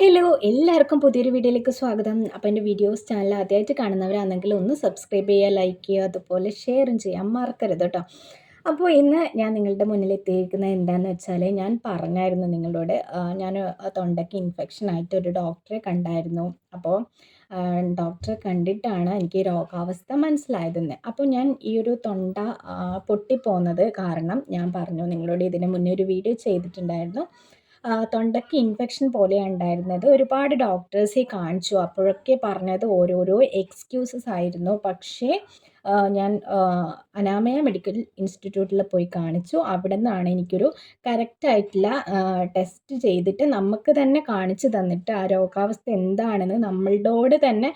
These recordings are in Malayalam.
ഹലോ എല്ലാവർക്കും പുതിയൊരു വീഡിയോയിലേക്ക് സ്വാഗതം. അപ്പോൾ എന്റെ വീഡിയോസ് ചാനൽ ആദ്യമായിട്ട് കാണുന്നവരാണെങ്കിൽ ഒന്ന് സബ്സ്ക്രൈബ് ചെയ്യുക ലൈക്ക് ചെയ്യുക അതുപോലെ ഷെയറും ചെയ്യാൻ മറക്കരുത് കേട്ടോ അപ്പോൾ ഇന്ന് ഞാൻ നിങ്ങളുടെ മുന്നിൽ എത്തിയിരിക്കുന്നത് എന്താണെന്ന് വെച്ചാൽ ഞാൻ പറഞ്ഞായിരുന്നു നിങ്ങളോട് ഞാൻ തൊണ്ടയ്ക്ക് ഇൻഫെക്ഷൻ ആയിട്ട് ഒരു ഡോക്ടറെ കണ്ടായിരുന്നു. അപ്പോൾ ഡോക്ടറെ കണ്ടിട്ടാണ് എനിക്ക് രോഗാവസ്ഥ മനസ്സിലായതെന്ന്. അപ്പോൾ ഞാൻ ഈ ഒരു തൊണ്ട പൊട്ടിപ്പോകുന്നത് കാരണം ഞാൻ പറഞ്ഞു നിങ്ങളോട് ഇതിന് മുന്നേ ഒരു വീഡിയോ ചെയ്തിട്ടുണ്ടായിരുന്നു. തൊണ്ടയ്ക്ക് ഇൻഫെക്ഷൻ പോലെയാണ് ഉണ്ടായിരുന്നത്. ഒരുപാട് ഡോക്ടേഴ്സെ കാണിച്ചു. അപ്പോഴൊക്കെ പറഞ്ഞത് ഓരോരോ എക്സ്ക്യൂസസ് ആയിരുന്നു. പക്ഷേ ഞാൻ അനാമയ മെഡിക്കൽ ഇൻസ്റ്റിറ്റ്യൂട്ടിൽ പോയി കാണിച്ചു. അവിടെ നിന്നാണ് എനിക്കൊരു കറക്റ്റായിട്ടുള്ള ടെസ്റ്റ് ചെയ്തിട്ട് നമുക്ക് തന്നെ കാണിച്ചു തന്നിട്ട് ആ രോഗാവസ്ഥ എന്താണെന്ന് നമ്മളോട് തന്നെ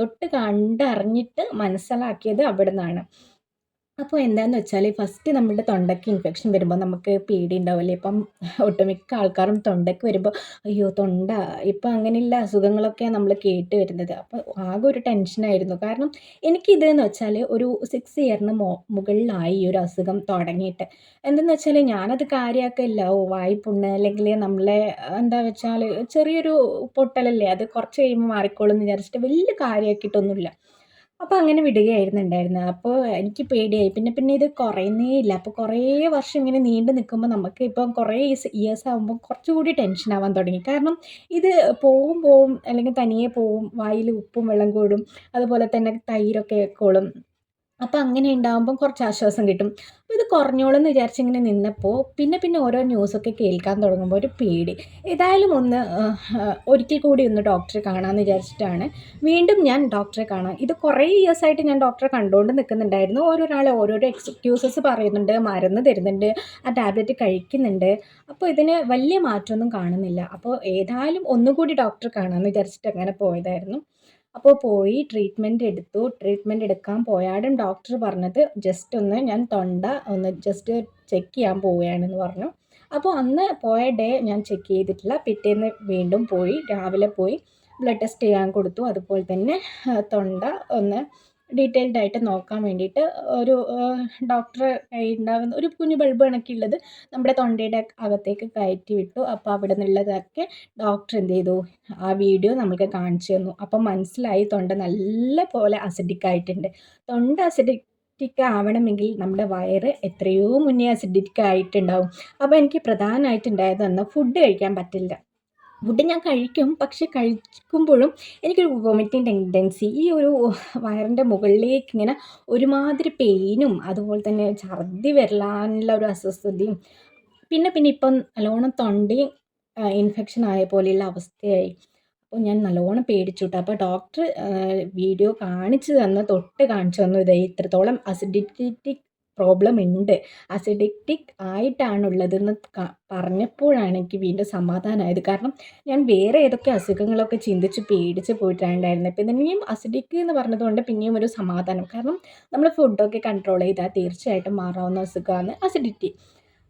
തൊട്ട് കണ്ടറിഞ്ഞിട്ട് മനസ്സിലാക്കിയത് അവിടെ നിന്നാണ് അപ്പോൾ എന്താണെന്ന് വെച്ചാൽ ഫസ്റ്റ് നമ്മുടെ തൊണ്ടയ്ക്ക് ഇൻഫെക്ഷൻ വരുമ്പോൾ നമുക്ക് പേടി ഉണ്ടാവില്ലേ ഇപ്പം ഒട്ടുമിക്ക ആൾക്കാരും തൊണ്ടയ്ക്ക് വരുമ്പോൾ അയ്യോ തൊണ്ട ഇപ്പം അങ്ങനെയുള്ള അസുഖങ്ങളൊക്കെയാണ് നമ്മൾ കേട്ട് വരുന്നത്. അപ്പോൾ ആകെ ഒരു ടെൻഷനായിരുന്നു കാരണം എനിക്കിതെന്ന് വെച്ചാൽ ഒരു സിക്സ് ഇയറിന് മോ മുകളിലായി ഈ ഒരു അസുഖം തുടങ്ങിയിട്ട്. എന്തെന്ന് വെച്ചാൽ ഞാനത് കാര്യമാക്കില്ല ഓ വായ്പുണ്ണ് അല്ലെങ്കിൽ നമ്മളെ എന്താ വെച്ചാൽ ചെറിയൊരു പൊട്ടലല്ലേ? അത് കുറച്ച് കഴിയുമ്പോൾ മാറിക്കോളും എന്ന് വിചാരിച്ചിട്ട് വലിയ കാര്യമാക്കിയിട്ടൊന്നുമില്ല അപ്പോൾ അങ്ങനെ വിടുകയായിരുന്നു ഉണ്ടായിരുന്നത് അപ്പോൾ എനിക്ക് പേടിയായി. പിന്നെ പിന്നെ ഇത് കുറയുന്നേ ഇല്ല. അപ്പോൾ കുറേ വർഷം ഇങ്ങനെ നീണ്ടു നിൽക്കുമ്പോൾ നമുക്ക് ഇപ്പം കുറേ ഇയേഴ്സ് ആകുമ്പോൾ കുറച്ചുകൂടി ടെൻഷൻ ആവാൻ തുടങ്ങി. കാരണം ഇത് പോവും പോവും അല്ലെങ്കിൽ തനിയെ പോവും വായിൽ ഉപ്പും വെള്ളം കൂടും അതുപോലെ തന്നെ തൈരൊക്കെ കൊള്ളും അപ്പോൾ അങ്ങനെ ഉണ്ടാകുമ്പം കുറച്ച് ആശ്വാസം കിട്ടും. അപ്പോൾ ഇത് കുറഞ്ഞോളെന്ന് വിചാരിച്ചിങ്ങനെ നിന്നപ്പോൾ പിന്നെ പിന്നെ ഓരോ ന്യൂസൊക്കെ കേൾക്കാൻ തുടങ്ങുമ്പോൾ ഒരു പേടി. ഏതായാലും ഒന്ന് ഒരിക്കൽ കൂടി ഒന്ന് ഡോക്ടറെ കാണാമെന്ന് വിചാരിച്ചിട്ടാണ്. വീണ്ടും ഞാൻ ഡോക്ടറെ കാണാം. ഇത് കുറേ ഇയേഴ്സായിട്ട് ഞാൻ ഡോക്ടറെ കണ്ടുകൊണ്ട് നിൽക്കുന്നുണ്ടായിരുന്നു ഓരോരാളെ ഓരോരോ എക്സ്ക്യൂസസ് പറയുന്നുണ്ട് മരുന്ന് തരുന്നുണ്ട് ആ ടാബ്ലറ്റ് കഴിക്കുന്നുണ്ട്. അപ്പോൾ ഇതിന് വലിയ മാറ്റമൊന്നും കാണുന്നില്ല. അപ്പോൾ ഏതായാലും ഒന്നുകൂടി ഡോക്ടറെ കാണാമെന്ന് വിചാരിച്ചിട്ട് അങ്ങനെ പോയതായിരുന്നു. അപ്പോൾ പോയി ട്രീറ്റ്മെന്റ് എടുത്തു. ട്രീറ്റ്മെന്റ് എടുക്കാൻ പോയാടും. ഡോക്ടർ പറഞ്ഞത് ജസ്റ്റ് ഒന്ന് ഞാൻ തൊണ്ട ഒന്ന് ജസ്റ്റ് ചെക്ക് ചെയ്യാൻ പോവുകയാണെന്ന് പറഞ്ഞു. അപ്പോൾ അന്ന് പോയ ഡേ ഞാൻ ചെക്ക് ചെയ്തിട്ടില്ല. പിറ്റേന്ന് വീണ്ടും പോയി. രാവിലെ പോയി. ബ്ലഡ് ടെസ്റ്റ് ചെയ്യാൻ കൊടുത്തു. അതുപോലെ തന്നെ തൊണ്ട ഒന്ന് ഡീറ്റെയിൽഡ് ആയിട്ട് നോക്കാൻ വേണ്ടിയിട്ട് ഒരു ഡോക്ടർ ഉണ്ടാകുന്ന ഒരു കുഞ്ഞു ബൾബ് കണക്കുള്ളത് നമ്മുടെ തൊണ്ടയുടെ അകത്തേക്ക് കയറ്റി വിട്ടു. അപ്പോൾ അവിടെ നിന്നുള്ളതൊക്കെ ഡോക്ടർ എന്ത് ചെയ്തു? ആ വീഡിയോ നമുക്ക് കാണിച്ചു തന്നു. അപ്പം മനസ്സിലായി തൊണ്ട നല്ല പോലെ അസിഡിക് ആയിട്ടുണ്ട്. തൊണ്ട അസിഡിക് ആവണമെങ്കിൽ നമ്മുടെ വയറ് എത്രയോ മുന്നേ അസിഡിറ്റിക് ആയിട്ടുണ്ടാവും. അപ്പോൾ എനിക്ക് പ്രധാനമായിട്ടുണ്ടായത് എന്നാൽ ഫുഡ് കഴിക്കാൻ പറ്റില്ല. ഫുഡ് ഞാൻ കഴിക്കും പക്ഷെ കഴിക്കുമ്പോഴും എനിക്കൊരു വോമിറ്റിംഗ് ടെൻഡൻസി ഈ ഒരു വയറിന്റെ മുകളിലേക്ക് ഇങ്ങനെ ഒരുമാതിരി പെയിനും അതുപോലെ തന്നെ ഛർദി വരലാനുള്ള ഒരു അസ്വസ്ഥതയും പിന്നെ പിന്നെ ഇപ്പം നല്ലോണം തൊണ്ടയും ഇൻഫെക്ഷൻ ആയ പോലെയുള്ള അവസ്ഥയായി. അപ്പോൾ ഞാൻ നല്ലോണം പേടിച്ചു കേട്ടോ അപ്പോൾ ഡോക്ടർ വീഡിയോ കാണിച്ചു തന്ന തൊട്ട് കാണിച്ചു തന്നു ഇത് ഇത്രത്തോളം അസിഡിറ്റി പ്രോബ്ലം ഉണ്ട്. അസിഡിക്റ്റിക് ആയിട്ടാണുള്ളതെന്ന് പറഞ്ഞപ്പോഴാണ് എനിക്ക് വീണ്ടും സമാധാനമായത് കാരണം ഞാൻ വേറെ ഏതൊക്കെ അസുഖങ്ങളൊക്കെ ചിന്തിച്ച് പേടിച്ച് പോയിട്ടുണ്ടായിരുന്നു. ഇപ്പം ഇനിയും അസിഡിക് എന്ന് പറഞ്ഞതുകൊണ്ട് പിന്നെയും ഒരു സമാധാനം. കാരണം നമ്മൾ ഫുഡൊക്കെ കൺട്രോൾ ചെയ്താൽ തീർച്ചയായിട്ടും മാറാവുന്ന അസുഖമാണ് അസിഡിറ്റി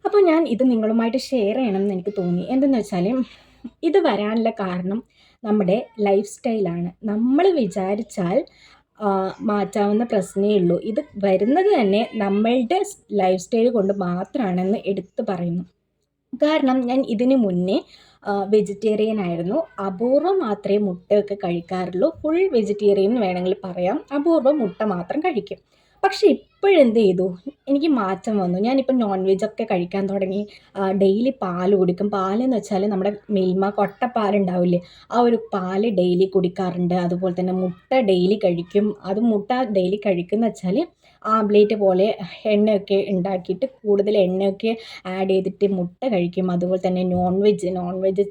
അപ്പോൾ ഞാൻ ഇത് നിങ്ങളുമായിട്ട് ഷെയർ ചെയ്യണം എന്ന് എനിക്ക് തോന്നി. എന്തെന്ന് വെച്ചാൽ ഇത് വരാനുള്ള കാരണം നമ്മുടെ ലൈഫ് സ്റ്റൈലാണ് നമ്മൾ വിചാരിച്ചാൽ മാറ്റാവുന്ന പ്രശ്നമേ ഉള്ളൂ. ഇത് വരുന്നത് തന്നെ നമ്മളുടെ ലൈഫ് സ്റ്റൈൽ കൊണ്ട് മാത്രമാണെന്ന് എടുത്തു പറയുന്നു. കാരണം ഞാൻ ഇതിന് മുന്നേ വെജിറ്റേറിയൻ ആയിരുന്നു. അപൂർവം മാത്രമേ മുട്ടയൊക്കെ കഴിക്കാറുള്ളൂ. ഫുൾ വെജിറ്റേറിയൻ വേണമെങ്കിൽ പറയാം. അപൂർവം മുട്ട മാത്രം കഴിക്കും. പക്ഷേ ഇപ്പോഴെന്ത് ചെയ്തു എനിക്ക് മാറ്റം വന്നു. ഞാനിപ്പോൾ നോൺ വെജൊക്കെ കഴിക്കാൻ തുടങ്ങി. ഡെയിലി പാൽ കുടിക്കും. പാലെന്ന് വെച്ചാൽ നമ്മുടെ മിൽമ കൊട്ടപ്പാലുണ്ടാവില്ലേ? ആ ഒരു പാൽ ഡെയിലി കുടിക്കാറുണ്ട്. അതുപോലെ തന്നെ മുട്ട ഡെയിലി കഴിക്കും. അത് മുട്ട ഡെയിലി കഴിക്കുന്ന വെച്ചാൽ ആംബ്ലേറ്റ് പോലെ എണ്ണയൊക്കെ ഉണ്ടാക്കിയിട്ട് കൂടുതൽ എണ്ണയൊക്കെ ആഡ് ചെയ്തിട്ട് മുട്ട കഴിക്കും. അതുപോലെ തന്നെ നോൺ വെജ് നോൺ വെജ്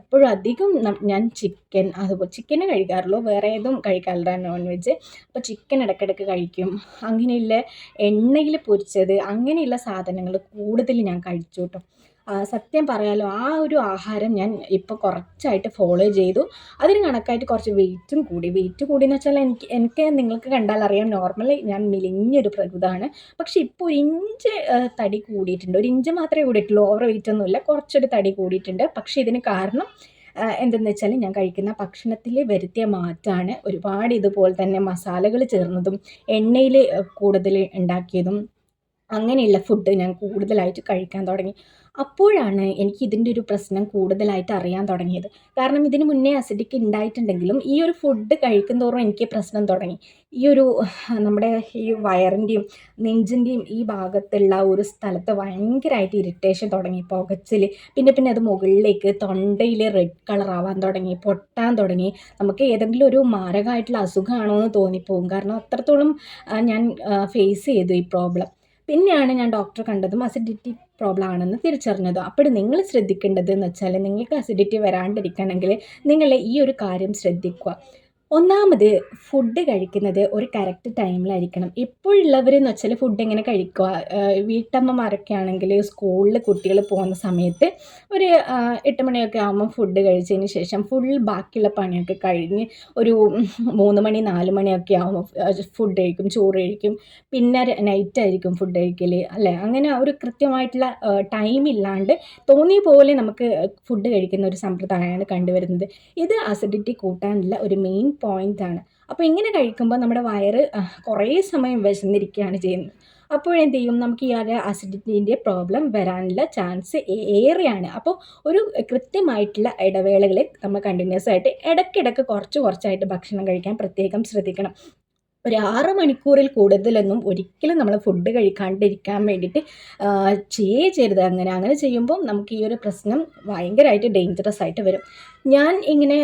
എപ്പോഴും അധികം ഞാൻ ചിക്കൻ അതുപോലെ ചിക്കനെ കഴിക്കാറുള്ളൂ. വേറെ ഏതും കഴിക്കാറില്ല നോൺ വെജ് അപ്പോൾ ചിക്കൻ ഇടയ്ക്കിടയ്ക്ക് കഴിക്കും. അങ്ങനെയുള്ള എണ്ണയിൽ പൊരിച്ചത് അങ്ങനെയുള്ള സാധനങ്ങൾ കൂടുതൽ ഞാൻ കഴിച്ചു കേട്ടോ. സത്യം പറയാലോ ആ ഒരു ആഹാരം ഞാൻ ഇപ്പോൾ കുറച്ചായിട്ട് ഫോളോ ചെയ്തു. അതിന് കണക്കായിട്ട് കുറച്ച് വെയിറ്റും കൂടി. വെയിറ്റ് കൂടിയെന്ന് വെച്ചാൽ എനിക്ക് എനിക്ക് നിങ്ങൾക്ക് കണ്ടാൽ അറിയാം നോർമലി ഞാൻ മെലിഞ്ഞൊരു പ്രകൃതമാണ്. പക്ഷേ ഇപ്പോൾ ഒരു ഇഞ്ച് തടി കൂടിയിട്ടുണ്ട്. ഒരു ഇഞ്ച് മാത്രമേ കൂടിയിട്ടുള്ളൂ ഓവർ വെയിറ്റ് ഒന്നുമില്ല. കുറച്ചൊരു തടി കൂടിയിട്ടുണ്ട്. പക്ഷേ ഇതിന് കാരണം എന്തെന്ന് വെച്ചാൽ ഞാൻ കഴിക്കുന്ന ഭക്ഷണത്തിൽ വരുത്തിയ മാറ്റമാണ് ഒരുപാട് ഇതുപോലെ തന്നെ മസാലകൾ ചേർന്നതും എണ്ണയിൽ കൂടുതൽ ഉണ്ടാക്കിയതും അങ്ങനെയുള്ള ഫുഡ് ഞാൻ കൂടുതലായിട്ട് കഴിക്കാൻ തുടങ്ങി. അപ്പോഴാണ് എനിക്ക് ഇതിന്റെ ഒരു പ്രശ്നം കൂടുതലായിട്ട് അറിയാൻ തുടങ്ങിയത്. കാരണം ഇതിന് മുന്നേ അസിഡിക്ക് ഉണ്ടായിട്ടുണ്ടെങ്കിലും ഈ ഒരു ഫുഡ് കഴിക്കും തോറും എനിക്ക് പ്രശ്നം തുടങ്ങി. ഈ ഒരു നമ്മുടെ ഈ വയറിന്റെയും നെഞ്ചിന്റെയും ഈ ഭാഗത്തുള്ള ഒരു സ്ഥലത്ത് ഭയങ്കരമായിട്ട് ഇറിറ്റേഷൻ തുടങ്ങി. പുകച്ചിൽ പിന്നെ പിന്നെ അത് മുകളിലേക്ക് തൊണ്ടയിൽ റെഡ് കളർ ആവാൻ തുടങ്ങി പൊട്ടാൻ തുടങ്ങി. നമുക്ക് ഏതെങ്കിലും ഒരു മാരകമായിട്ടുള്ള അസുഖമാണോ എന്ന് തോന്നിപ്പോകും. കാരണം അത്രത്തോളം ഞാൻ ഫേസ് ചെയ്തു ഈ പ്രോബ്ലം പിന്നെയാണ് ഞാൻ ഡോക്ടറെ കണ്ടതും അസിഡിറ്റി പ്രോബ്ലം ആണെന്ന് തിരിച്ചറിഞ്ഞത്. അപ്പോൾ നിങ്ങൾ ശ്രദ്ധിക്കേണ്ടത് എന്ന് വെച്ചാൽ നിങ്ങൾക്ക് അസിഡിറ്റി വരാണ്ടിരിക്കണമെങ്കിൽ നിങ്ങൾ ഈ ഒരു കാര്യം ശ്രദ്ധിക്കുക. ഒന്നാമത് ഫുഡ് കഴിക്കുന്നത് ഒരു കറക്റ്റ് ടൈമിലായിരിക്കണം ഇപ്പോഴുള്ളവരെന്ന് വെച്ചാൽ ഫുഡ് എങ്ങനെ കഴിക്കുക? വീട്ടമ്മമാരൊക്കെ ആണെങ്കിൽ സ്കൂളിൽ കുട്ടികൾ പോകുന്ന സമയത്ത് ഒരു എട്ട് മണിയൊക്കെ ആകുമ്പോൾ ഫുഡ് കഴിച്ചതിന് ശേഷം ഫുൾ ബാക്കിയുള്ള പണിയൊക്കെ കഴിഞ്ഞ് ഒരു മൂന്ന് മണി നാല് മണിയൊക്കെ ആകുമ്പോൾ ഫുഡ് കഴിക്കും ചോറ് കഴിക്കും. പിന്നെ നൈറ്റ് ആയിരിക്കും ഫുഡ് കഴിക്കൽ അല്ലേ? അങ്ങനെ ഒരു കൃത്യമായിട്ടുള്ള ടൈം ഇല്ലാണ്ട് തോന്നിയ പോലെ നമുക്ക് ഫുഡ് കഴിക്കുന്ന ഒരു സമ്പ്രദായമാണ് കണ്ടുവരുന്നത്. ഇത് അസിഡിറ്റി കൂട്ടാനുള്ള ഒരു മെയിൻ പോയിന്റാണ് അപ്പോൾ ഇങ്ങനെ കഴിക്കുമ്പോൾ നമ്മുടെ വയറ് കുറേ സമയം വിശന്നിരിക്കുകയാണ് ചെയ്യുന്നത്. അപ്പോഴെന്ത് ചെയ്യും? നമുക്ക് ഈ ഒരു അസിഡിറ്റിന്റെ പ്രോബ്ലം വരാനുള്ള ചാൻസ് ഏറെയാണ്. അപ്പോൾ ഒരു കൃത്യമായിട്ടുള്ള ഇടവേളകളിൽ നമ്മൾ കണ്ടിന്യൂസ് ആയിട്ട് ഇടയ്ക്കിടയ്ക്ക് കുറച്ച് കുറച്ചായിട്ട് ഭക്ഷണം കഴിക്കാൻ പ്രത്യേകം ശ്രദ്ധിക്കണം. ഒരു ആറ് മണിക്കൂറിൽ കൂടുതലൊന്നും ഒരിക്കലും നമ്മൾ ഫുഡ് കഴിക്കാണ്ടിരിക്കാൻ വേണ്ടിയിട്ട് ചെയ്യേ ചെയ്യരുത്. അങ്ങനെ അങ്ങനെ ചെയ്യുമ്പോൾ നമുക്ക് ഈ ഒരു പ്രശ്നം ഭയങ്കരമായിട്ട് ഡേഞ്ചറസ് ആയിട്ട് വരും. ഞാൻ ഇങ്ങനെ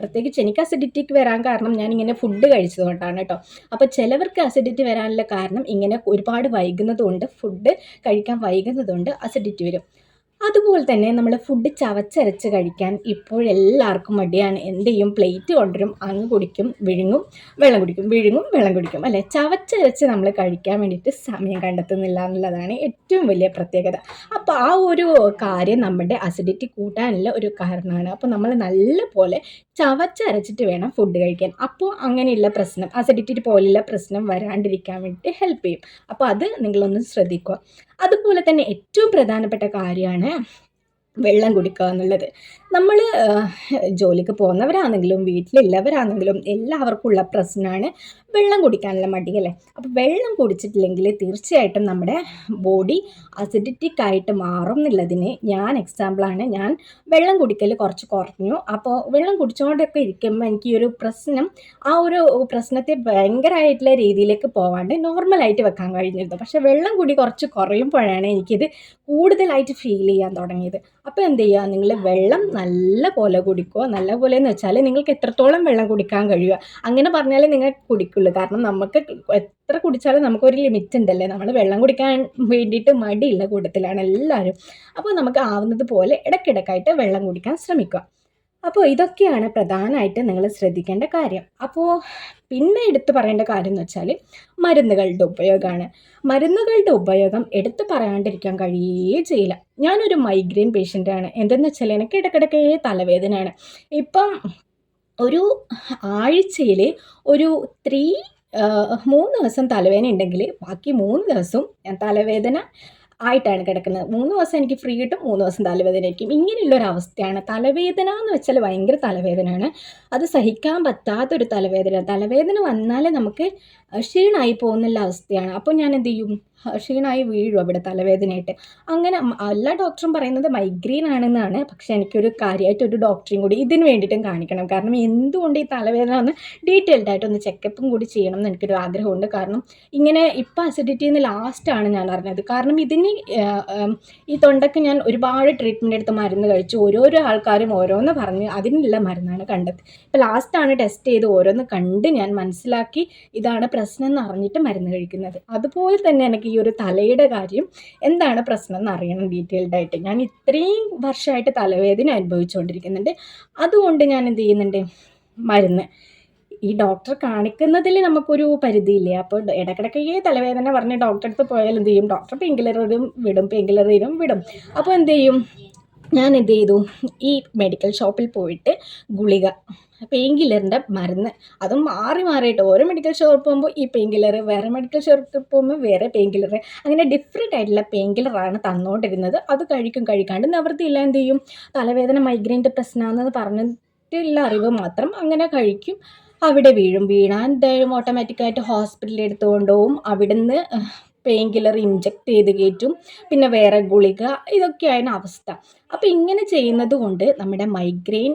പ്രത്യേകിച്ച് എനിക്ക് അസിഡിറ്റിക്ക് വരാൻ കാരണം ഞാൻ ഇങ്ങനെ ഫുഡ് കഴിച്ചത് കൊണ്ടാണ് കേട്ടോ. അപ്പോൾ ചിലവർക്ക് അസിഡിറ്റി വരാനുള്ള കാരണം ഇങ്ങനെ ഒരുപാട് വൈകുന്നതുകൊണ്ട് ഫുഡ് കഴിക്കാൻ വൈകുന്നതുകൊണ്ട് അസിഡിറ്റി വരും. അതുപോലെ തന്നെ നമ്മൾ ഫുഡ് ചവച്ചരച്ച് കഴിക്കാൻ ഇപ്പോഴെല്ലാവർക്കും മടിയാണ്. എന്ത് ചെയ്യും? പ്ലേറ്റ് കൊണ്ടുവരും അങ്ങ് കുടിക്കും വിഴുങ്ങും വെള്ളം കുടിക്കും വിഴുങ്ങും വെള്ളം കുടിക്കും. അല്ലേ? ചവച്ചരച്ച് നമ്മൾ കഴിക്കാൻ വേണ്ടിയിട്ട് സമയം കണ്ടെത്തുന്നില്ല എന്നുള്ളതാണ് ഏറ്റവും വലിയ പ്രത്യേകത. അപ്പോൾ ആ ഒരു കാര്യം നമ്മുടെ അസിഡിറ്റി കൂട്ടാനുള്ള ഒരു കാരണമാണ്. അപ്പോൾ നമ്മൾ നല്ലപോലെ ചവച്ചരച്ചിട്ട് വേണം ഫുഡ് കഴിക്കാൻ. അപ്പോൾ അങ്ങനെയുള്ള പ്രശ്നം അസിഡിറ്റി പോലെയുള്ള പ്രശ്നം വരാണ്ടിരിക്കാൻ വേണ്ടിയിട്ട് ഹെൽപ്പ് ചെയ്യും. അപ്പോൾ അത് നിങ്ങളൊന്ന് ശ്രദ്ധിക്കുക. അതുപോലെ തന്നെ ഏറ്റവും പ്രധാനപ്പെട്ട കാര്യമാണ് വെള്ളം കുടിക്കുക എന്നുള്ളത് നമ്മൾ ജോലിക്ക് പോകുന്നവരാണെങ്കിലും വീട്ടിലുള്ളവരാണെങ്കിലും എല്ലാവർക്കും ഉള്ള പ്രശ്നമാണ് വെള്ളം കുടിക്കാനുള്ള മടി അല്ലേ? അപ്പോൾ വെള്ളം കുടിച്ചിട്ടില്ലെങ്കിൽ തീർച്ചയായിട്ടും നമ്മുടെ ബോഡി അസിഡിറ്റിക് ആയിട്ട് മാറും എന്നുള്ളതിന് ഞാൻ എക്സാമ്പിളാണ് ഞാൻ വെള്ളം കുടിക്കൽ കുറച്ച് കുറഞ്ഞു. അപ്പോൾ വെള്ളം കുടിച്ചുകൊണ്ടൊക്കെ ഇരിക്കുമ്പോൾ എനിക്ക് ഈ ഒരു പ്രശ്നം ആ ഒരു പ്രശ്നത്തെ ഭയങ്കരമായിട്ടുള്ള രീതിയിലേക്ക് പോവാണ്ട് നോർമലായിട്ട് വെക്കാൻ കഴിഞ്ഞിരുന്നു. പക്ഷേ വെള്ളം കൂടി കുറച്ച് കുറയുമ്പോഴാണ് എനിക്കിത് കൂടുതലായിട്ട് ഫീൽ ചെയ്യാൻ തുടങ്ങിയത്. അപ്പോൾ എന്ത് ചെയ്യുക നിങ്ങൾ വെള്ളം നല്ല പോലെ കുടിക്കുക. നല്ല പോലെ എന്ന് വെച്ചാൽ നിങ്ങൾക്ക് എത്രത്തോളം വെള്ളം കുടിക്കാൻ കഴിയുക. അങ്ങനെ പറഞ്ഞാലേ നിങ്ങൾ കുടിക്കുള്ളൂ. കാരണം നമുക്ക് എത്ര കുടിച്ചാലും നമുക്കൊരു ലിമിറ്റ് ഉണ്ടല്ലേ? നമ്മൾ വെള്ളം കുടിക്കാൻ വേണ്ടിയിട്ട് മടിയുള്ള കൂട്ടത്തിലാണ് എല്ലാവരും അപ്പോൾ നമുക്ക് ആവുന്നത് പോലെ ഇടയ്ക്കിടയ്ക്കായിട്ട് വെള്ളം കുടിക്കാൻ ശ്രമിക്കുക. അപ്പോൾ ഇതൊക്കെയാണ് പ്രധാനമായിട്ട് നിങ്ങൾ ശ്രദ്ധിക്കേണ്ട കാര്യം. അപ്പോൾ പിന്നെ എടുത്തു പറയേണ്ട കാര്യം എന്ന് വെച്ചാൽ മരുന്നുകളുടെ ഉപയോഗമാണ്. മരുന്നുകളുടെ ഉപയോഗം എടുത്തു പറയാണ്ടിരിക്കാൻ കഴിയേ ചെയ്യില്ല. ഞാനൊരു മൈഗ്രെയിൻ പേഷ്യന്റാണ് എന്തെന്ന് വെച്ചാൽ എനിക്ക് ഇടയ്ക്കിടയ്ക്ക് തലവേദനയാണ്. ഇപ്പം ഒരു ആഴ്ചയിൽ ഒരു ത്രീ മൂന്ന് ദിവസം തലവേദന ഉണ്ടെങ്കിൽ ബാക്കി മൂന്ന് ദിവസവും ഞാൻ തലവേദന ആയിട്ടാണ് കിടക്കുന്നത്. മൂന്ന് ദിവസം എനിക്ക് ഫ്രീ കിട്ടും മൂന്ന് ദിവസം തലവേദന ആയിരിക്കും. ഇങ്ങനെയുള്ള ഒരു അവസ്ഥയാണ് തലവേദന എന്ന് വെച്ചാൽ ഭയങ്കര തലവേദനയാണ്. അത് സഹിക്കാൻ പറ്റാത്തൊരു തലവേദന തലവേദന വന്നാലേ നമുക്ക് ക്ഷീണമായി പോകുന്നുള്ള അവസ്ഥയാണ്. അപ്പോൾ ഞാൻ എന്ത് ചെയ്യും? ക്ഷീണമായി വീഴും അവിടെ തലവേദനയായിട്ട്? അങ്ങനെ എല്ലാ ഡോക്ടറും പറയുന്നത് മൈഗ്രെയിൻ ആണെന്നാണ്. പക്ഷേ എനിക്കൊരു കാര്യമായിട്ട് ഒരു ഡോക്ടറെയും കൂടി ഇതിന് വേണ്ടിയിട്ടും കാണിക്കണം. കാരണം എന്തുകൊണ്ട് ഈ തലവേദന ഒന്ന് ഡീറ്റെയിൽഡ് ആയിട്ട് ഒന്ന് ചെക്കപ്പും കൂടി ചെയ്യണം എന്ന് എനിക്കൊരു ആഗ്രഹമുണ്ട്. കാരണം ഇങ്ങനെ ഇപ്പോൾ അസിഡിറ്റി എന്ന് ലാസ്റ്റാണ് ഞാൻ അറിഞ്ഞത്. കാരണം ഇതിന് ഈ തൊണ്ടയ്ക്ക് ഞാൻ ഒരുപാട് ട്രീറ്റ്മെന്റ് എടുത്ത് മരുന്ന് കഴിച്ചു. ഓരോരോ ആൾക്കാരും ഓരോന്ന് പറഞ്ഞ് അതിനുള്ള മരുന്നാണ് കണ്ടത്. ഇപ്പോൾ ലാസ്റ്റാണ് ടെസ്റ്റ് ചെയ്ത് ഓരോന്ന് കണ്ട് ഞാൻ മനസ്സിലാക്കി ഇതാണ് പ്രശ്നം എന്ന് അറിഞ്ഞിട്ട് മരുന്ന് കഴിക്കുന്നത്. അതുപോലെ തന്നെ എനിക്ക് ഈ ഒരു തലയുടെ കാര്യം എന്താണ് പ്രശ്നം എന്ന് അറിയണം ഡീറ്റെയിൽഡ് ആയിട്ട്. ഞാൻ ഇത്രയും വർഷമായിട്ട് തലവേദന അനുഭവിച്ചുകൊണ്ടിരിക്കുന്നുണ്ട് അതുകൊണ്ട് ഞാൻ എന്ത് ചെയ്യുന്നുണ്ട്? മരുന്ന്. ഈ ഡോക്ടർ കാണിക്കുന്നതിൽ നമുക്കൊരു പരിധിയില്ലേ? അപ്പോൾ ഇടയ്ക്കിടയ്ക്ക് തലവേദന പറഞ്ഞ് ഡോക്ടറെ അടുത്ത് പോയാൽ എന്ത് ചെയ്യും? ഡോക്ടർ പെയിൻ കില്ലറും വിടും പെയിൻ കില്ലറും വിടും. അപ്പോൾ എന്ത് ചെയ്യും? ഞാൻ എന്ത് ചെയ്തു ഈ മെഡിക്കൽ ഷോപ്പിൽ പോയിട്ട് ഗുളിക പെയിൻ കില്ലറിന്റെ മരുന്ന്. അതും മാറി മാറിയിട്ട് ഓരോ മെഡിക്കൽ ഷോപ്പ് പോകുമ്പോൾ ഈ പെയിൻ കില്ലർ വേറെ മെഡിക്കൽ ഷോപ്പിൽ പോകുമ്പോൾ വേറെ പെയിൻ കില്ലർ അങ്ങനെ ഡിഫറെന്റ് ആയിട്ടുള്ള പെയിൻ കില്ലറാണ് തന്നുകൊണ്ടിരുന്നത് അത് കഴിക്കും കഴിക്കാണ്ട് നിവൃത്തിയില്ല എന്ത് ചെയ്യും? തലവേദന മൈഗ്രെയിന്റെ പ്രശ്നമാണെന്ന് പറഞ്ഞിട്ടുള്ള അറിവ് മാത്രം അങ്ങനെ കഴിക്കും. അവിടെ വീഴും. വീണാൽ എന്തായാലും ഓട്ടോമാറ്റിക്കായിട്ട് ഹോസ്പിറ്റലിൽ എടുത്തുകൊണ്ട് പോകും അവിടുന്ന് പെയിൻ കില്ലർ ഇഞ്ചെക്ട് ചെയ്ത് കയറ്റും. പിന്നെ വേറെ ഗുളിക ഇതൊക്കെയാണ് അവസ്ഥ. അപ്പോൾ ഇങ്ങനെ ചെയ്യുന്നത് കൊണ്ട് നമ്മുടെ മൈഗ്രെയിൻ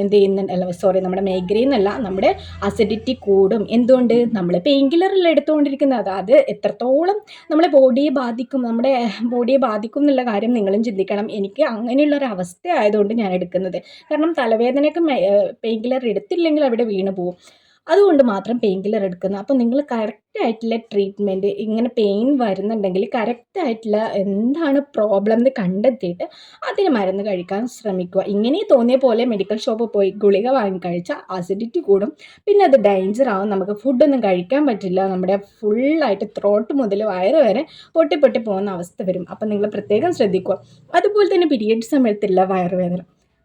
എന്ത് ചെയ്യുന്നുണ്ട് അല്ല സോറി നമ്മുടെ മൈഗ്രെയിൻ അല്ല നമ്മുടെ അസിഡിറ്റി കൂടും. എന്തുകൊണ്ട്? നമ്മൾ പെയിൻ കില്ലറല്ല എടുത്തുകൊണ്ടിരിക്കുന്നത്. അത് എത്രത്തോളം നമ്മളെ ബോഡിയെ ബാധിക്കും നമ്മുടെ ബോഡിയെ ബാധിക്കും എന്നുള്ള കാര്യം നിങ്ങളും ചിന്തിക്കണം. എനിക്ക് അങ്ങനെയുള്ള ഒരു അവസ്ഥ ആയതുകൊണ്ട് ഞാൻ എടുക്കുന്നത്. കാരണം തലവേദനയ്ക്ക് പെയിൻ കില്ലർ എടുത്തില്ലെങ്കിൽ അവിടെ വീണ് പോകും അതുകൊണ്ട് മാത്രം പെയിൻ കില്ലർ എടുക്കുന്നത് അപ്പോൾ നിങ്ങൾ കറക്റ്റ് ആയിട്ടുള്ള ട്രീറ്റ്മെന്റ് ഇങ്ങനെ പെയിൻ വരുന്നുണ്ടെങ്കിൽ കറക്റ്റ് ആയിട്ടുള്ള എന്താണ് പ്രോബ്ലം എന്ന് കണ്ടെത്തിയിട്ട് അതിന് മരുന്ന് കഴിക്കാൻ ശ്രമിക്കുക. ഇങ്ങനെ തോന്നിയ പോലെ മെഡിക്കൽ ഷോപ്പിൽ പോയി ഗുളിക വാങ്ങി കഴിച്ചാൽ അസിഡിറ്റി കൂടും. പിന്നെ അത് ഡേഞ്ചർ ആവും. നമുക്ക് ഫുഡൊന്നും കഴിക്കാൻ പറ്റില്ല. നമ്മുടെ ഫുള്ളായിട്ട് ത്രോട്ട് മുതൽ വയറ് വരെ പൊട്ടി പൊട്ടി പോകുന്ന അവസ്ഥ വരും. അപ്പം നിങ്ങൾ പ്രത്യേകം ശ്രദ്ധിക്കുക. അതുപോലെ തന്നെ പീരിയഡ് സമയത്തുള്ള വയറുവേദന.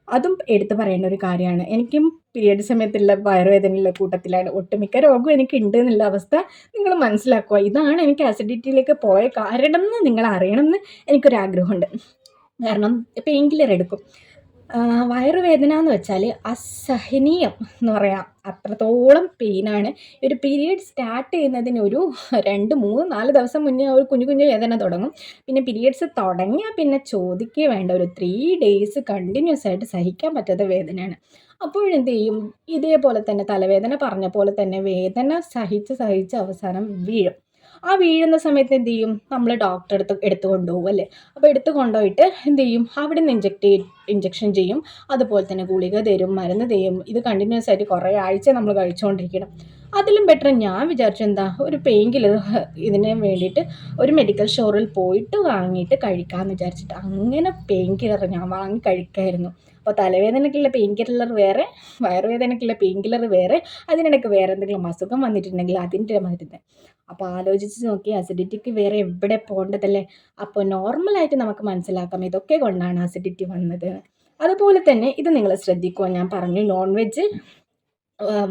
അതും എടുത്തു പറയേണ്ട ഒരു കാര്യമാണ്. എനിക്കും പീരിയഡ് സമയത്തുള്ള വയറുവേദനയുള്ള കൂട്ടത്തിലാണ്. ഒട്ടുമിക്ക രോഗവും എനിക്ക് ഉണ്ട് എന്നുള്ള അവസ്ഥ നിങ്ങൾ മനസ്സിലാക്കുക. ഇതാണ് എനിക്ക് ആസിഡിറ്റിയിലേക്ക് പോയ കാരണം എന്ന് നിങ്ങൾ അറിയണം എന്ന് എനിക്കൊരാഗ്രഹമുണ്ട്. കാരണം പെയിൻ കില്ലർ എടുക്കും. വയറുവേദന എന്ന് വെച്ചാൽ അസഹനീയം എന്ന് പറയാം. അത്രത്തോളം പെയിനാണ് ഒരു പീരീഡ് സ്റ്റാർട്ട് ചെയ്യുന്നതിന് ഒരു രണ്ട് മൂന്ന് നാല് ദിവസം മുന്നേ ഒരു കുഞ്ഞു കുഞ്ഞു വേദന തുടങ്ങും. പിന്നെ പീരീഡ്സ് തുടങ്ങിയാൽ പിന്നെ ചോദിക്കുക വേണ്ട. ഒരു ത്രീ ഡേയ്സ് കണ്ടിന്യൂസ് ആയിട്ട് സഹിക്കാൻ പറ്റാത്ത വേദനയാണ്. അപ്പോഴെന്ത് ചെയ്യും? ഇതേപോലെ തന്നെ തലവേദന പറഞ്ഞ പോലെ തന്നെ വേദന സഹിച്ച് സഹിച്ച് അവസാനം വീഴും. ആ വീഴുന്ന സമയത്ത് എന്ത് ചെയ്യും? നമ്മൾ ഡോക്ടറെ അടുത്ത് എടുത്തു കൊണ്ടുപോകും അല്ലേ? അപ്പോൾ എടുത്തു കൊണ്ടുപോയിട്ട് എന്ത് ചെയ്യും? അവിടെ നിന്ന് ഇഞ്ചെക്ട് ഇഞ്ചെക്ഷൻ ചെയ്യും. അതുപോലെ തന്നെ ഗുളിക തരും മരുന്ന് തരും. ഇത് കണ്ടിന്യൂസ് ആയിട്ട് കുറേ ആഴ്ച നമ്മൾ കഴിച്ചുകൊണ്ടിരിക്കണം അതിലും ബെറ്റർ ഞാൻ വിചാരിച്ചു എന്താ? ഒരു പെയിൻ കില്ലർ ഇതിന് വേണ്ടിയിട്ട് ഒരു മെഡിക്കൽ സ്റ്റോറിൽ പോയിട്ട് വാങ്ങിയിട്ട് കഴിക്കാമെന്ന് വിചാരിച്ചിട്ട് അങ്ങനെ പെയിൻ കില്ലർ ഞാൻ വാങ്ങി കഴിക്കായിരുന്നു. അപ്പോൾ തലവേദനയ്ക്കുള്ള പെയിൻ കില്ലർ വേറെ വയറുവേദനയ്ക്കുള്ള പെയിൻ കില്ലർ വേറെ അതിനിടയ്ക്ക് വേറെ എന്തെങ്കിലും അസുഖം വന്നിട്ടുണ്ടെങ്കിൽ അതിന്റെ മരുന്ന് അപ്പോൾ ആലോചിച്ച് നോക്കി അസിഡിറ്റിക്ക് വേറെ എവിടെ പോകേണ്ടതല്ലേ അപ്പോൾ നോർമലായിട്ട് നമുക്ക് മനസ്സിലാക്കാം ഇതൊക്കെ കൊണ്ടാണ് അസിഡിറ്റി വന്നത്. അതുപോലെ തന്നെ ഇത് നിങ്ങൾ ശ്രദ്ധിക്കുക ഞാൻ പറഞ്ഞു നോൺ വെജ്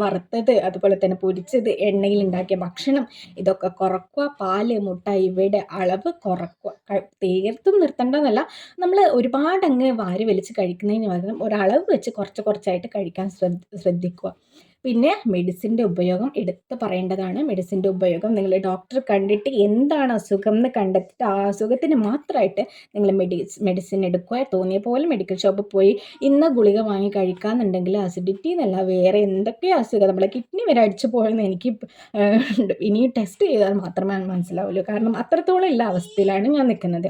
വറുത്തത് അതുപോലെ തന്നെ പൊരിച്ചത് എണ്ണയിൽ ഉണ്ടാക്കിയ ഭക്ഷണം ഇതൊക്കെ കുറക്കുക. പാൽ മുട്ട ഇവയുടെ അളവ് കുറക്കുക. തീർത്തും നിർത്തേണ്ടതല്ല. നമ്മൾ ഒരുപാട് അങ്ങ് വാരി വലിച്ച് കഴിക്കുന്നതിന് പകരം ഒരളവ് വെച്ച് കുറച്ച് കുറച്ചായിട്ട് കഴിക്കാൻ ശ്രദ്ധിക്കുക. പിന്നെ മെഡിസിന്റെ ഉപയോഗം എടുത്തു പറയേണ്ടതാണ്. മെഡിസിന്റെ ഉപയോഗം നിങ്ങൾ ഡോക്ടർ കണ്ടിട്ട് എന്താണ് അസുഖം എന്ന് കണ്ടെത്തിയിട്ട് ആ അസുഖത്തിന് മാത്രമായിട്ട് നിങ്ങൾ മെഡി മെഡിസിൻ എടുക്കുക. തോന്നിയ പോലെ മെഡിക്കൽ ഷോപ്പിൽ പോയി ഇന്ന ഗുളിക വാങ്ങി കഴിക്കാന്നുണ്ടെങ്കിൽ അസിഡിറ്റി എന്നല്ല വേറെ എന്തൊക്കെയോ അസുഖം? നമ്മളെ കിഡ്നി വരെ അടിച്ചു പോയെന്ന് എനിക്ക് ഇനി ടെസ്റ്റ് ചെയ്താൽ മാത്രമേ മനസ്സിലാവുള്ളൂ. കാരണം അത്രത്തോളം ഉള്ള അവസ്ഥയിലാണ് ഞാൻ നിൽക്കുന്നത്.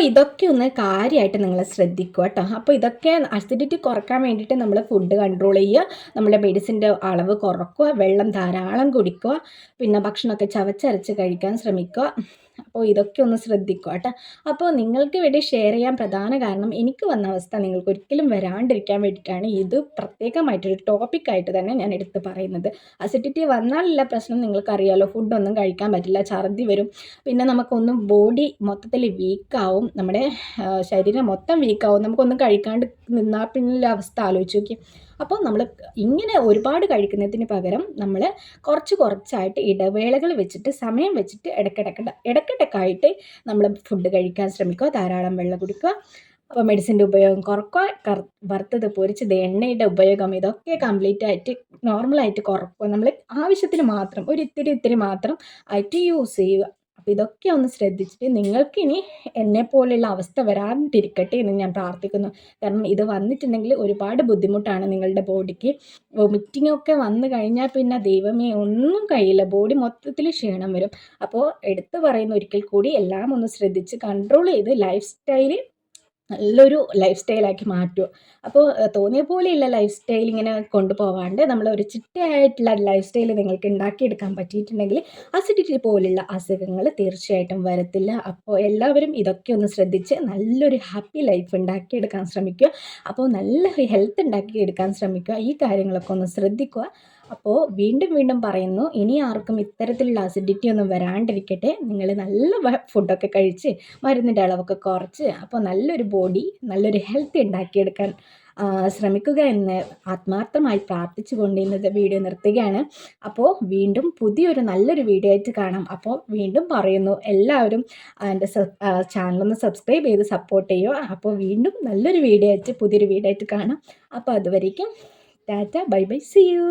അപ്പോൾ ഇതൊക്കെ ഒന്ന് കാര്യമായിട്ട് നിങ്ങൾ ശ്രദ്ധിക്കുക കേട്ടോ. അപ്പോൾ ഇതൊക്കെ അസിഡിറ്റി കുറയ്ക്കാൻ വേണ്ടിയിട്ട് നമ്മൾ ഫുഡ് കൺട്രോൾ ചെയ്യുക. നമ്മുടെ മെഡിസിന്റെ അളവ് കുറക്കുക. വെള്ളം ധാരാളം കുടിക്കുക. പിന്നെ ഭക്ഷണമൊക്കെ ചവച്ചരച്ച് കഴിക്കാൻ ശ്രമിക്കുക. അപ്പോൾ ഇതൊക്കെ ഒന്ന് ശ്രദ്ധിക്കുക കേട്ടോ. അപ്പോൾ നിങ്ങൾക്ക് വേണ്ടി ഷെയർ ചെയ്യാൻ പ്രധാന കാരണം എനിക്ക് വന്ന അവസ്ഥ നിങ്ങൾക്ക് ഒരിക്കലും വരാണ്ടിരിക്കാൻ വേണ്ടിയിട്ടാണ് ഇത് പ്രത്യേകമായിട്ടൊരു ടോപ്പിക്കായിട്ട് തന്നെ ഞാൻ എടുത്ത് പറയുന്നത്. അസിഡിറ്റി വന്നാലുള്ള പ്രശ്നം നിങ്ങൾക്കറിയാലോ ഫുഡൊന്നും കഴിക്കാൻ പറ്റില്ല ഛർദി വരും. പിന്നെ നമുക്കൊന്നും ബോഡി മൊത്തത്തിൽ വീക്കാവും നമ്മുടെ ശരീരം മൊത്തം വീക്കാവും നമുക്കൊന്നും കഴിക്കാണ്ട് നിന്നാൽ പിന്നെ അവസ്ഥ ആലോചിച്ച് നോക്കി അപ്പോൾ നമ്മൾ ഇങ്ങനെ ഒരുപാട് കഴിക്കുന്നതിന് പകരം നമ്മൾ കുറച്ച് കുറച്ചായിട്ട് ഇടവേളകൾ വെച്ചിട്ട് സമയം വെച്ചിട്ട് ഇടയ്ക്കിടയ്ക്ക് ഇടയ്ക്കിടയ്ക്കായിട്ട് നമ്മൾ ഫുഡ് കഴിക്കാൻ ശ്രമിക്കുക ധാരാളം വെള്ളം കുടിക്കുക അപ്പോൾ മെഡിസിന്റെ ഉപയോഗം കുറക്കുക വറുത്തത് പൊരിച്ചത് എണ്ണയുടെ ഉപയോഗം ഇതൊക്കെ കംപ്ലീറ്റ് ആയിട്ട് നോർമലായിട്ട് കുറക്കുക. നമ്മൾ ആവശ്യത്തിന് മാത്രം ഒരു ഇത്തിരി ഇത്തിരി മാത്രം ആയിട്ട് യൂസ് ചെയ്യുക. അപ്പോൾ ഇതൊക്കെ ഒന്ന് ശ്രദ്ധിച്ചിട്ട് നിങ്ങൾക്കിനി എന്നെ പോലെയുള്ള അവസ്ഥ വരാണ്ടിരിക്കട്ടെ എന്ന് ഞാൻ പ്രാർത്ഥിക്കുന്നു. കാരണം ഇത് വന്നിട്ടുണ്ടെങ്കിൽ ഒരുപാട് ബുദ്ധിമുട്ടാണ് നിങ്ങളുടെ ബോഡിക്ക്. വൊമിറ്റിംഗ് ഒക്കെ വന്നു കഴിഞ്ഞാൽ പിന്നെ ദൈവമേ ഒന്നും കഴിയില്ല. ബോഡി മൊത്തത്തിൽ ക്ഷീണം വരും. അപ്പോൾ എടുത്തു പറയുന്ന ഒരിക്കൽ കൂടി എല്ലാം ഒന്ന് ശ്രദ്ധിച്ച് കൺട്രോൾ ചെയ്ത് ലൈഫ് സ്റ്റൈൽ നല്ലൊരു ലൈഫ് സ്റ്റൈലാക്കി മാറ്റുക. അപ്പോൾ തോന്നിയ പോലെയുള്ള ലൈഫ് സ്റ്റൈൽ ഇങ്ങനെ കൊണ്ടുപോകാണ്ട് നമ്മൾ ഒരു ചിട്ടയായിട്ടുള്ള ലൈഫ് സ്റ്റൈൽ നിങ്ങൾക്ക് ഉണ്ടാക്കിയെടുക്കാൻ പറ്റിയിട്ടുണ്ടെങ്കിൽ അസിഡിറ്റി പോലുള്ള അസുഖങ്ങൾ തീർച്ചയായിട്ടും വരത്തില്ല. അപ്പോൾ എല്ലാവരും ഇതൊക്കെ ഒന്ന് ശ്രദ്ധിച്ച് നല്ലൊരു ഹാപ്പി ലൈഫ് ഉണ്ടാക്കിയെടുക്കാൻ ശ്രമിക്കുക. അപ്പോൾ നല്ല ഹെൽത്ത് ഉണ്ടാക്കിയെടുക്കാൻ ശ്രമിക്കുക. ഈ കാര്യങ്ങളൊക്കെ ഒന്ന് ശ്രദ്ധിക്കുക. അപ്പോൾ വീണ്ടും വീണ്ടും പറയുന്നു ഇനി ആർക്കും ഇത്തരത്തിലുള്ള അസിഡിറ്റി ഒന്നും വരാണ്ടിരിക്കട്ടെ. നിങ്ങൾ നല്ല ഫുഡൊക്കെ കഴിച്ച് മരുന്നിന്റെ അളവൊക്കെ കുറച്ച് അപ്പോൾ നല്ലൊരു ബോഡി നല്ലൊരു ഹെൽത്ത് ഉണ്ടാക്കിയെടുക്കാൻ ശ്രമിക്കുക എന്ന് ആത്മാർത്ഥമായി പ്രാർത്ഥിച്ചുകൊണ്ട് ഇന്നത്തെ വീഡിയോ നിർത്തുകയാണ്. അപ്പോൾ വീണ്ടും പുതിയൊരു നല്ലൊരു വീഡിയോ ആയിട്ട് കാണാം. അപ്പോൾ വീണ്ടും പറയുന്നു എല്ലാവരും എന്റെ ചാനലൊന്ന് സബ്സ്ക്രൈബ് ചെയ്ത് സപ്പോർട്ട് ചെയ്യുക. അപ്പോൾ വീണ്ടും നല്ലൊരു വീഡിയോ ആയിട്ട് പുതിയൊരു വീഡിയോ ആയിട്ട് കാണാം. അപ്പോൾ അതുവരേക്കും tata bye bye see you